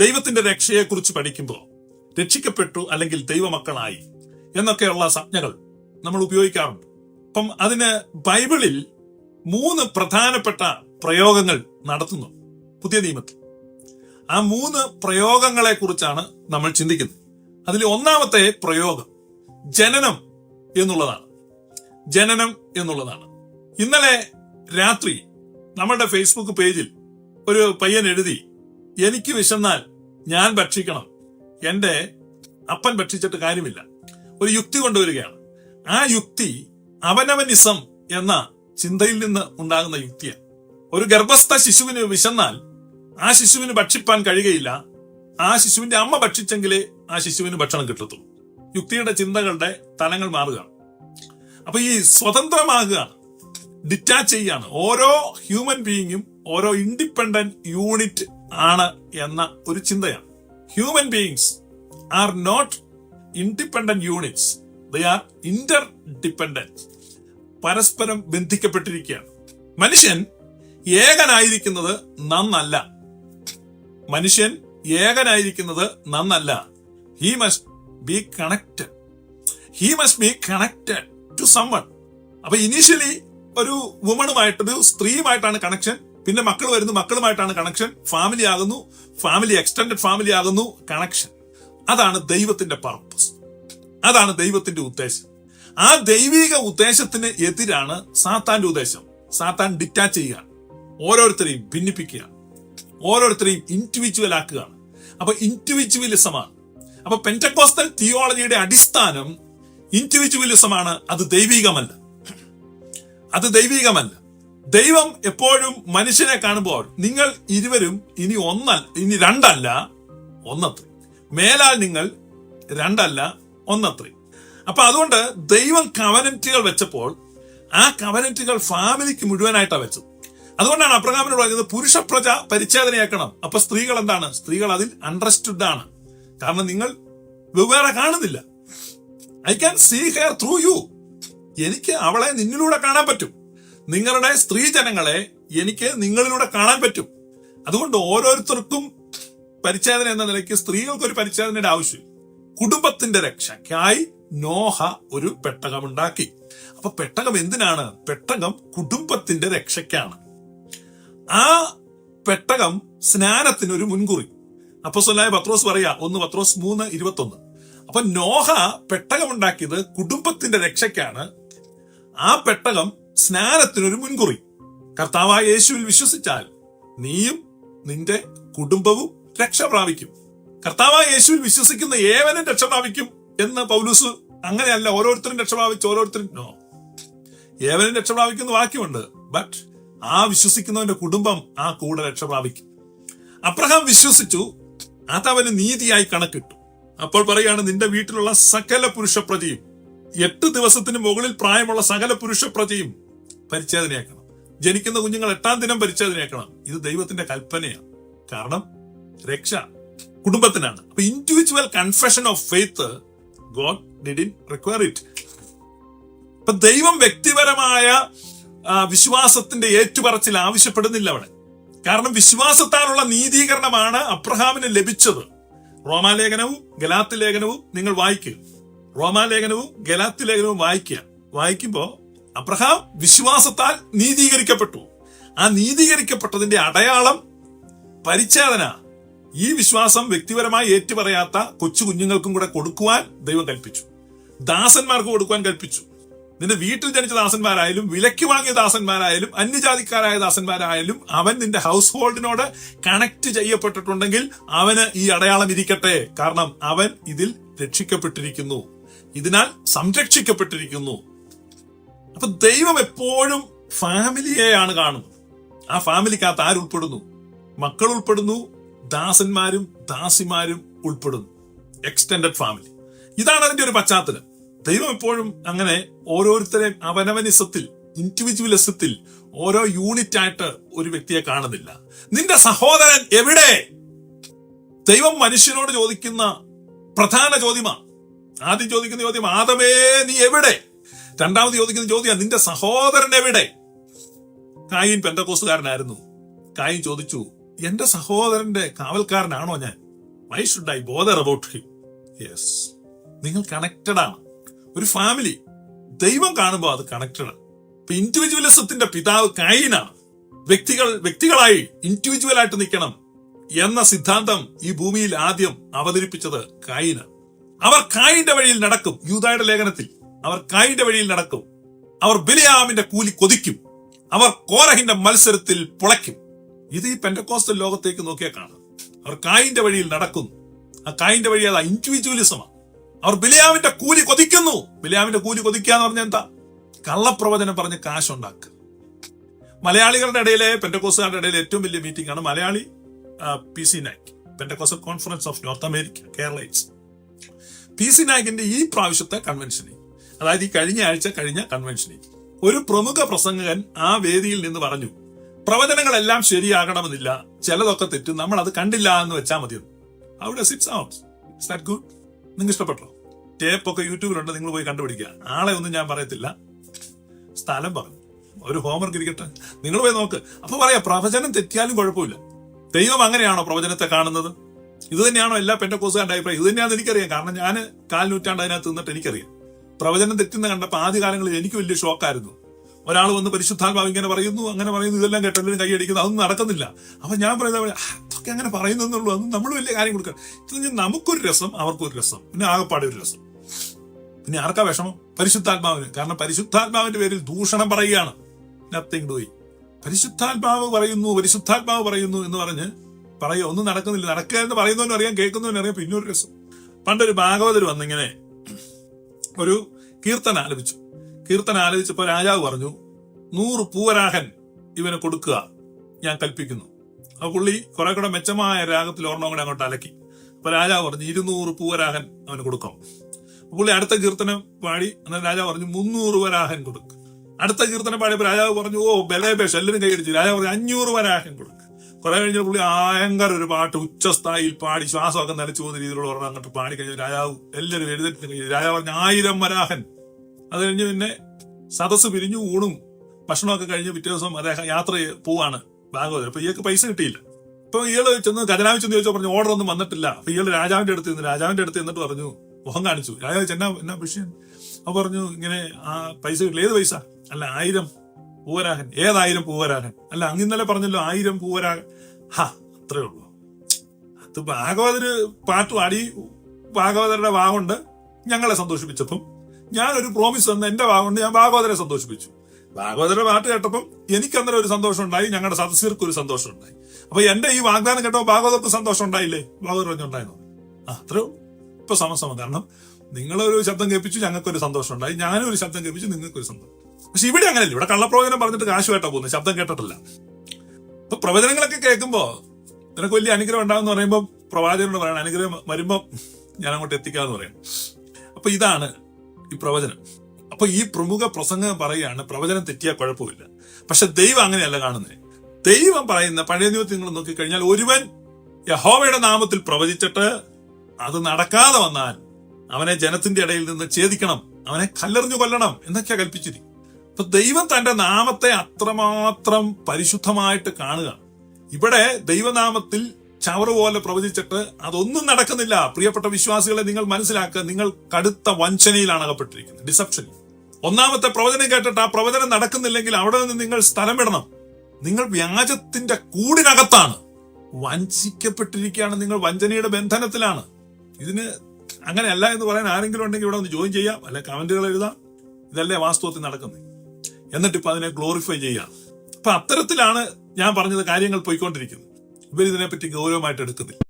ദൈവത്തിന്റെ രക്ഷയെക്കുറിച്ച് പഠിക്കുമ്പോൾ രക്ഷിക്കപ്പെട്ടു അല്ലെങ്കിൽ ദൈവമക്കളായി എന്നൊക്കെയുള്ള സംജ്ഞകൾ നമ്മൾ ഉപയോഗിക്കാറുണ്ട്. അപ്പം അതിന് ബൈബിളിൽ മൂന്ന് പ്രധാനപ്പെട്ട പ്രയോഗങ്ങൾ നടത്തുന്നു പുതിയ നിയമത്തിൽ. ആ മൂന്ന് പ്രയോഗങ്ങളെ കുറിച്ചാണ് നമ്മൾ ചിന്തിക്കുന്നത്. അതിൽ ഒന്നാമത്തെ പ്രയോഗം ജനനം എന്നുള്ളതാണ്. ജനനം എന്നുള്ളതാണ്. ഇന്നലെ രാത്രി നമ്മുടെ ഫേസ്ബുക്ക് പേജിൽ ഒരു പയ്യൻ എഴുതി എനിക്ക് വിശന്നാൽ ഞാൻ ഭക്ഷിക്കണം. എന്റെ അപ്പൻ ഭക്ഷിച്ചിട്ട് കാര്യമില്ല. ഒരു യുക്തി കൊണ്ടുവരികയാണ്. ആ യുക്തി അവനവനിസം എന്ന ചിന്തയിൽ നിന്ന് ഉണ്ടാകുന്ന യുക്തിയാണ്. ഒരു ഗർഭസ്ഥ ശിശുവിന് വിശന്നാൽ ആ ശിശുവിന് ഭക്ഷിപ്പാൻ കഴിയുകയില്ല. ആ ശിശുവിന്റെ അമ്മ ഭക്ഷിച്ചെങ്കിലേ ആ ശിശുവിന് ഭക്ഷണം കിട്ടത്തുള്ളൂ. യുക്തിയുടെ ചിന്തകളുടെ തലങ്ങൾ മാറുകയാണ്. അപ്പൊ ഈ സ്വതന്ത്രമാകുകയാണ് ഡിറ്റാച്ച് ചെയ്യാണ്. ഓരോ ഹ്യൂമൻ ബീയിങ്ങും ഓരോ ഇൻഡിപെൻഡന്റ് യൂണിറ്റ് ആണ് എന്ന ഒരു ചിന്തയാണ്. Human beings are not independent units they are interdependent പരസ്പരം ബന്ധിക്കപ്പെട്ടിരിക്കുകയാണ്. മനുഷ്യൻ ഏകനായിരിക്കുന്നത് നന്നല്ല. മനുഷ്യൻ ഏകനായിരിക്കുന്നത് നന്നല്ല. He must be connected he must be connected to someone അപ്പൊ ഇനീഷ്യലി ഒരു വുമണുമായിട്ടൊരു സ്ത്രീയുമായിട്ടാണ് കണക്ഷൻ പിന്നെ മക്കൾ വരുന്നു മക്കളുമായിട്ടാണ് കണക്ഷൻ ഫാമിലി ആകുന്നു ഫാമിലി എക്സ്റ്റൻഡഡ് ഫാമിലി ആകുന്നു കണക്ഷൻ അതാണ് ദൈവത്തിന്റെ പർപ്പസ് അതാണ് ദൈവത്തിന്റെ ഉദ്ദേശം. ആ ദൈവിക ഉദ്ദേശത്തിന് എതിരാണ് സാത്താന്റെ ഉദ്ദേശം. സാത്താൻ ഡിറ്റാച്ച് ചെയ്യുകയാണ്. ഓരോരുത്തരെയും ഭിന്നിപ്പിക്കുകയാണ്. ഓരോരുത്തരെയും ഇൻഡിവിജ്വൽ ആക്കുകയാണ്. അപ്പൊ ഇൻഡിവിജ്വലിസമാണ് അപ്പൊ പെന്റക്കോസ്റ്റൽ തിയോളജിയുടെ അടിസ്ഥാനം ഇൻഡിവിജ്വലിസമാണ് അത് ദൈവികമല്ല. അത് ദൈവികമല്ല. ദൈവം എപ്പോഴും മനുഷ്യനെ കാണുമ്പോൾ നിങ്ങൾ ഇരുവരും ഇനി ഒന്നല്ല ഇനി രണ്ടല്ല ഒന്നത്രേ. മേലാൽ നിങ്ങൾ രണ്ടല്ല ഒന്നത്രേ. അപ്പൊ അതുകൊണ്ട് ദൈവം കവനന്റുകൾ വെച്ചപ്പോൾ ആ കവനന്റുകൾ ഫാമിലിക്ക് മുഴുവനായിട്ടാണ് വെച്ചത്. അതുകൊണ്ടാണ് അബ്രഹാമിനോട് പറയുന്നത് പുരുഷ പ്രജ പരിച്ഛേദനയാക്കണം. അപ്പൊ സ്ത്രീകൾ എന്താണ്? സ്ത്രീകൾ അതിൽ അണ്ടർസ്റ്റുഡ് ആണ്. കാരണം നിങ്ങൾ വെവ്വേറെ കാണുന്നില്ല. I can see her through you എനിക്ക് അവളെ നിന്നിലൂടെ കാണാൻ പറ്റും. നിങ്ങളുടെ സ്ത്രീജനങ്ങളെ എനിക്ക് നിങ്ങളിലൂടെ കാണാൻ പറ്റും. അതുകൊണ്ട് ഓരോരുത്തർക്കും പരിച്ഛേദന എന്ന നിലയ്ക്ക് സ്ത്രീകൾക്ക് ഒരു പരിച്ഛേദനയുടെ ആവശ്യം. കുടുംബത്തിന്റെ രക്ഷയ്ക്കായി നോഹ ഒരു പെട്ടകം ഉണ്ടാക്കി. അപ്പൊ പെട്ടകം എന്തിനാണ്? പെട്ടകം കുടുംബത്തിന്റെ രക്ഷയ്ക്കാണ്. ആ പെട്ടകം സ്നാനത്തിന് ഒരു മുൻകുറി. അപ്പോസ്തലനായ പത്രോസ് പറയാ ഒന്ന് പത്രോസ് മൂന്ന് ഇരുപത്തൊന്ന്. അപ്പൊ നോഹ പെട്ടകം ഉണ്ടാക്കിയത് കുടുംബത്തിന്റെ രക്ഷയ്ക്കാണ്. ആ പെട്ടകം സ്നാനത്തിനൊരു മുൻകുറി. കർത്താവായ യേശുവിൽ വിശ്വസിച്ചാൽ നീയും നിന്റെ കുടുംബവും രക്ഷ പ്രാപിക്കും. കർത്താവായ യേശുവിൽ വിശ്വസിക്കുന്ന ഏവനും രക്ഷ പ്രാപിക്കും എന്ന് പൗലൂസ് അങ്ങനെയല്ല ഓരോരുത്തരും രക്ഷ ഓരോരുത്തരും നോ ഏവനും രക്ഷ പ്രാപിക്കുന്ന വാക്യമുണ്ട്. ബട്ട് ആ വിശ്വസിക്കുന്നവന്റെ കുടുംബം ആ കൂടെ രക്ഷ പ്രാപിക്കും. അബ്രഹാം വിശ്വസിച്ചു അതവന് നീതിയായി കണക്കിട്ടു. അപ്പോൾ പറയാണ് നിന്റെ വീട്ടിലുള്ള സകല പുരുഷ പ്രജയും എട്ട് ദിവസത്തിന് മുകളിൽ പ്രായമുള്ള സകല പുരുഷ പ്രജയും പരിച്ഛേദനയാക്കണം. ജനിക്കുന്ന കുഞ്ഞുങ്ങൾ എട്ടാം ദിനം പരിച്ഛേദനയാക്കണം. ഇത് ദൈവത്തിന്റെ കൽപ്പനയാണ്. കാരണം രക്ഷ കുടുംബത്തിനാണ്. അപ്പൊ individual confession of faith God didn't require it ഇപ്പൊ ദൈവം വ്യക്തിപരമായ വിശ്വാസത്തിന്റെ ഏറ്റുപറച്ചിൽ ആവശ്യപ്പെടുന്നില്ല അവിടെ. കാരണം വിശ്വാസത്താലുള്ള നീതീകരണമാണ് അബ്രഹാമിന് ലഭിച്ചത്. റോമാലേഖനവും ഗലാത്തി ലേഖനവും നിങ്ങൾ വായിക്കുക റോമാലേഖനവും ഗലാത്തി ലേഖനവും വായിക്കുക. വായിക്കുമ്പോ അബ്രഹാം വിശ്വാസത്താൽ നീതീകരിക്കപ്പെട്ടു. ആ നീതീകരിക്കപ്പെട്ടതിന്റെ അടയാളം പരിച്ഛേദന. ഈ വിശ്വാസം വ്യക്തിപരമായി ഏറ്റുപറയാത്ത കൊച്ചു കുഞ്ഞുങ്ങൾക്കും കൂടെ കൊടുക്കുവാൻ ദൈവം കൽപ്പിച്ചു. ദാസന്മാർക്ക് കൊടുക്കുവാൻ കൽപ്പിച്ചു. നിന്റെ വീട്ടിൽ ജനിച്ച ദാസന്മാരായാലും വിലയ്ക്ക് വാങ്ങിയ ദാസന്മാരായാലും അന്യജാതിക്കാരായ ദാസന്മാരായാലും അവൻ നിന്റെ ഹൗസ് ഹോൾഡിനോട് കണക്ട് ചെയ്യപ്പെട്ടിട്ടുണ്ടെങ്കിൽ അവന് ഈ അടയാളം ഇരിക്കട്ടെ. കാരണം അവൻ ഇതിൽ രക്ഷിക്കപ്പെട്ടിരിക്കുന്നു. ഇതിനാൽ സംരക്ഷിക്കപ്പെട്ടിരിക്കുന്നു. അപ്പൊ ദൈവം എപ്പോഴും ഫാമിലിയെയാണ് കാണുന്നത്. ആ ഫാമിലിക്കകത്ത് ആരുൾപ്പെടുന്നു മക്കൾ ഉൾപ്പെടുന്നു ദാസന്മാരും ദാസിമാരും ഉൾപ്പെടുന്നു. എക്സ്റ്റെൻഡഡ് ഫാമിലി ഇതാണ് അതിന്റെ ഒരു പശ്ചാത്തലം. ദൈവം എപ്പോഴും അങ്ങനെ ഓരോരുത്തരെയും അവനവനിസത്തിൽ ഇൻഡിവിജ്വലിസത്തിൽ ഓരോ യൂണിറ്റ് ആയിട്ട് ഒരു വ്യക്തിയെ കാണുന്നില്ല. നിന്റെ സഹോദരൻ എവിടെ? ദൈവം മനുഷ്യനോട് ചോദിക്കുന്ന പ്രധാന ചോദ്യമാണ്. ആദ്യം ചോദിക്കുന്ന ചോദ്യം ആദമേ നീ എവിടെ? രണ്ടാമത് ചോദിക്കുന്ന ചോദ്യം നിന്റെ സഹോദരൻ എവിടെ? കായിൻ പെന്തക്കോസുകാരനായിരുന്നു കായിൻ ചോദിച്ചു എന്റെ സഹോദരന്റെ കാവൽക്കാരനാണോ ഞാൻ? Why should I bother about him yes നിങ്ങൾ കണക്റ്റഡ് ആണ്. ഒരു ഫാമിലി ദൈവം കാണുമ്പോൾ അത് കണക്റ്റഡ് ആണ്. ഇൻഡിവിജ്വലിസത്തിന്റെ പിതാവ് കായിനാണ്. വ്യക്തികൾ വ്യക്തികളായി ഇൻഡിവിജ്വൽ ആയിട്ട് നിൽക്കണം എന്ന സിദ്ധാന്തം ഈ ഭൂമിയിൽ ആദ്യം അവതരിപ്പിച്ചത് കായിനാണ്. അവർ കായിന്റെ വഴിയിൽ നടക്കും. യൂതായുടെ ലേഖനത്തിൽ അവർ കായിന്റെ വഴിയിൽ നടക്കും. അവർ ബിലയാമിന്റെ കൂലി കൊതിക്കും. അവർ കോരഹിന്റെ മത്സരത്തിൽ പുളയ്ക്കും. ഇത് ഈ പെൻഡക്കോസ്റ്റൽ ലോകത്തേക്ക് നോക്കിയാൽ കാണാം. അവർ കായിന്റെ വഴിയിൽ നടക്കുന്നു. ആ കായിന്റെ വഴി അത് ഇൻഡിവിജ്വലിസമാണ് അവർ ബിലയാമിന്റെ കൂലി കൊതിക്കുന്നു. ബിലയാമിന്റെ കൂലി കൊതിക്കുക എന്ന് പറഞ്ഞാൽ എന്താ? കള്ളപ്രവചനം പറഞ്ഞ് കാശുണ്ടാക്കുക. മലയാളികളുടെ ഇടയിലെ പെൻഡക്കോസുകാരുടെ ഇടയിലെ ഏറ്റവും വലിയ മീറ്റിംഗ് ആണ് Malayali P C NAK. Pentecostal conference of North America Keralites P C നായിക്കിന്റെ ഈ പ്രാവശ്യത്തെ കൺവെൻഷനിൽ അതായത് ഈ കഴിഞ്ഞ ആഴ്ച കഴിഞ്ഞ കൺവെൻഷനിൽ ഒരു പ്രമുഖ പ്രസംഗകൻ ആ വേദിയിൽ നിന്ന് പറഞ്ഞു പ്രവചനങ്ങളെല്ലാം ശരിയാകണമെന്നില്ല. ചിലതൊക്കെ തെറ്റും. നമ്മൾ അത് കണ്ടില്ല എന്ന് വെച്ചാൽ മതി അവിടെ ഇസ് ദാറ്റ് ഗുഡ് നിങ്ങൾക്ക് ഇഷ്ടപ്പെട്ടോ? ടേപ്പ് ഒക്കെ യൂട്യൂബിലുണ്ട് നിങ്ങൾ പോയി കണ്ടുപിടിക്കുക. ആളെ ഒന്നും ഞാൻ പറയത്തില്ല. സ്ഥലം പറഞ്ഞു. ഒരു ഹോംവർക്ക് ഇരിക്കട്ടെ. നിങ്ങൾ പോയി നോക്ക്. അപ്പൊ പറയാം പ്രവചനം തെറ്റിയാലും കുഴപ്പമില്ല. ദൈവം അങ്ങനെയാണോ പ്രവചനത്തെ കാണുന്നത്? ഇത് തന്നെയാണോ എല്ലാ പെൻഡക്കോസുകാരുടെ അഭിപ്രായം. ഇത് തന്നെയാണെന്ന് എനിക്കറിയാം. കാരണം ഞാൻ കാൽ നൂറ്റാണ്ട് അതിനകത്ത് നിന്നിട്ട് എനിക്കറിയാം. പ്രവചനം തെറ്റുന്ന കണ്ടപ്പോൾ ആദ്യ കാലങ്ങളിൽ എനിക്ക് വലിയ ഷോക്കായിരുന്നു. ഒരാൾ വന്ന് പരിശുദ്ധാത്മാവ് ഇങ്ങനെ പറയുന്നു അങ്ങനെ പറയുന്നു ഇതെല്ലാം കേട്ടെല്ലാം കൈയടിക്കുന്നു അതൊന്നും നടക്കുന്നില്ല. അപ്പൊ ഞാൻ പറയുന്നത് അതൊക്കെ അങ്ങനെ പറയുന്നുള്ളൂ അതൊന്നും നമ്മൾ വലിയ കാര്യം കൊടുക്കുക ഇത് നമുക്കൊരു രസം അവർക്കൊരു രസം പിന്നെ ആകെപ്പാടെ ഒരു രസം. പിന്നെ ആർക്കാ വിഷമം? പരിശുദ്ധാത്മാവിന്. കാരണം പരിശുദ്ധാത്മാവിന്റെ പേരിൽ ദൂഷണം പറയുകയാണ്. നത്തിങ് ഡോയി പരിശുദ്ധാത്മാവ് പറയുന്നു പരിശുദ്ധാത്മാവ് പറയുന്നു എന്ന് പറഞ്ഞ് പറയുക ഒന്നും നടക്കുന്നില്ല. നടക്കുക എന്ന് പറയുന്നവനും അറിയാം കേൾക്കുന്നവനും അറിയാം പിന്നെ ഒരു രസം. പണ്ടൊരു ഭാഗവതർ വന്നിങ്ങനെ ഒരു കീർത്തന ആലപിച്ചു. കീർത്തന ആലപിച്ചപ്പോൾ രാജാവ് പറഞ്ഞു നൂറ് പൂവരാഹൻ ഇവന് കൊടുക്കുക. ഞാൻ കൽപ്പിക്കുന്നു. ആ പുള്ളി കുറെ കൂടെ മെച്ചമായ രാഗത്തിൽ ഓർമ്മ കൂടെ അങ്ങോട്ട് അലക്കി. അപ്പൊ രാജാവ് പറഞ്ഞു ഇരുന്നൂറ് പൂവരാഹൻ അവന് കൊടുക്കാം. പുള്ളി അടുത്ത കീർത്തനം പാടി എന്നാൽ രാജാവ് പറഞ്ഞു മുന്നൂറ് വരാഹൻ കൊടുക്കും. അടുത്ത കീർത്തനം പാടിയപ്പോ രാജാവ് പറഞ്ഞു ഓ ബലേബേഷ് എല്ലാവരും കൈയടിച്ചു രാജാവ് പറഞ്ഞു അഞ്ഞൂറ് വരാഹൻ കൊടുക്കും. കുറെ കഴിഞ്ഞ പുള്ളി ഭയങ്കര ഒരു പാട്ട് ഉച്ചസ്ഥായിൽ പാടി ശ്വാസമൊക്കെ നിലച്ചു പോകുന്ന രീതിയിലുള്ള ഒരെണ്ണം അങ്ങോട്ട് പാടി കഴിഞ്ഞു രാജാവ് എല്ലാവരും എഴുതിട്ട് രാജാവ് പറഞ്ഞ ആയിരം വരാഹൻ. അത് കഴിഞ്ഞ് പിന്നെ സദസ്സ് പിരിഞ്ഞു ഊണും ഭക്ഷണമൊക്കെ കഴിഞ്ഞ് പിറ്റേ ദിവസം അദ്ദേഹം യാത്ര പോവാണ് ബാംഗ്ലൂർ. അപ്പൊ ഇയാൾക്ക് പൈസ കിട്ടിയില്ല. ഇപ്പൊ ഇയാൾ ചെന്ന് ഖജനാവ് ചെന്ന് ചോദിച്ചാൽ പറഞ്ഞു ഓർഡർ ഒന്നും വന്നിട്ടില്ല. അപ്പൊ ഇയാൾ രാജാവിന്റെ അടുത്ത് നിന്ന് രാജാവിന്റെ അടുത്ത് എന്നിട്ട് പറഞ്ഞു മുഖം കാണിച്ചു. രാജാവ് ചെന്നാ എന്നാ വിഷയം? അപ്പൊ പറഞ്ഞു ഇങ്ങനെ ആ പൈസ കിട്ടില്ല. ഏത് പൈസ? അല്ല ആയിരം. പൂവരാഹൻ ഏതായിരം പൂവരാഹൻ അല്ല അങ്ങ് ഇന്നലെ പറഞ്ഞല്ലോ ആയിരം പൂവരാഹൻ ഹാ അത്രേ ഉള്ളൂ. അത് ഭാഗവതര് പാട്ട് പാടി ഭാഗവതരുടെ വാഗുണ്ട്. ഞങ്ങളെ സന്തോഷിപ്പിച്ചപ്പം ഞാനൊരു പ്രോമിസ് തന്ന എന്റെ വാഗുണ്ട് ഞാൻ ഭാഗവതരെ സന്തോഷിപ്പിച്ചു. ഭാഗവതരുടെ പാട്ട് കേട്ടപ്പം എനിക്ക് അന്നേരം ഒരു സന്തോഷം ഉണ്ടായി ഞങ്ങളുടെ സദസ്യർക്ക് ഒരു സന്തോഷം ഉണ്ടായി. അപ്പൊ എന്റെ ഈ വാഗ്ദാനം കേട്ടോ ഭാഗവതർക്ക് സന്തോഷം ഉണ്ടായില്ലേ? ഭാഗവതർ പറഞ്ഞുണ്ടായിരുന്നു ആ അത്രേ ഇപ്പൊ സമസമം. കാരണം നിങ്ങളൊരു ശബ്ദം കേൾപ്പിച്ചു ഞങ്ങൾക്കൊരു സന്തോഷം ഉണ്ടായി. ഒരു ശബ്ദം കേൾപ്പിച്ചു നിങ്ങൾക്കൊരു സന്തോഷം. പക്ഷെ ഇവിടെ അങ്ങനെയല്ല ഇവിടെ കള്ളപ്രവചനം പറഞ്ഞിട്ട് കാശ് കേട്ടോ പോകുന്നു ശബ്ദം കേട്ടിട്ടില്ല. അപ്പൊ പ്രവചനങ്ങളൊക്കെ കേൾക്കുമ്പോ നിനക്ക് വലിയ അനുഗ്രഹം ഉണ്ടാകുന്ന പറയുമ്പോൾ പ്രവാചകനോട് പറയണം. അനുഗ്രഹം വരുമ്പോൾ ഞാൻ അങ്ങോട്ട് എത്തിക്കാന്ന് പറയും അപ്പൊ ഇതാണ് ഈ പ്രവചനം. അപ്പൊ ഈ പ്രമുഖ പ്രസംഗം പറയുകയാണ് പ്രവചനം തെറ്റിയാൽ കുഴപ്പമില്ല. പക്ഷെ ദൈവം അങ്ങനെയല്ല കാണുന്നത് ദൈവം പറയുന്ന പഴയ നിയമത്തിൽ നിങ്ങൾ നോക്കിക്കഴിഞ്ഞാൽ ഒരുവൻ യഹോവയുടെ നാമത്തിൽ പ്രവചിച്ചിട്ട് അത് നടക്കാതെ വന്നാൽ അവനെ ജനത്തിന്റെ ഇടയിൽ നിന്ന് ഛേദിക്കണം അവനെ കല്ലെറിഞ്ഞു കൊല്ലണം എന്നൊക്കെയാ കൽപ്പിച്ചിരിക്കും അപ്പൊ ദൈവം തന്റെ നാമത്തെ അത്രമാത്രം പരിശുദ്ധമായിട്ട് കാണുക ഇവിടെ ദൈവനാമത്തിൽ ചവറ് പോലെ പ്രവചിച്ചിട്ട് അതൊന്നും നടക്കുന്നില്ല. പ്രിയപ്പെട്ട വിശ്വാസികളെ നിങ്ങൾ മനസ്സിലാക്കുക നിങ്ങൾ കടുത്ത വഞ്ചനയിലാണ് അകപ്പെട്ടിരിക്കുന്നത് ഡിസപ്ഷൻ ഒന്നാമത്തെ പ്രവചനം കേട്ടിട്ട് ആ പ്രവചനം നടക്കുന്നില്ലെങ്കിൽ അവിടെ നിന്ന് നിങ്ങൾ സ്ഥലം വിടണം. നിങ്ങൾ വ്യാജത്തിന്റെ കൂടിനകത്താണ്. വഞ്ചിക്കപ്പെട്ടിരിക്കുകയാണ് നിങ്ങൾ വഞ്ചനയുടെ ബന്ധനത്തിലാണ്. ഇതിന് അങ്ങനെയല്ല എന്ന് പറയാൻ ആരെങ്കിലും ഉണ്ടെങ്കിൽ ഇവിടെ ഒന്ന് ജോയിൻ ചെയ്യാം അല്ലെ കമന്റുകൾ എഴുതാം. ഇതല്ലേ വാസ്തവത്തിൽ നടക്കുന്നത്. എന്നിട്ട് ഇപ്പൊ അതിനെ ഗ്ലോറിഫൈ ചെയ്യാം അപ്പൊ അത്തരത്തിലാണ് ഞാൻ പറഞ്ഞത് കാര്യങ്ങൾ പോയിക്കൊണ്ടിരിക്കുന്നത്. ഇവരിതിനെപ്പറ്റി ഗൗരവമായിട്ട് എടുക്കുന്നില്ല.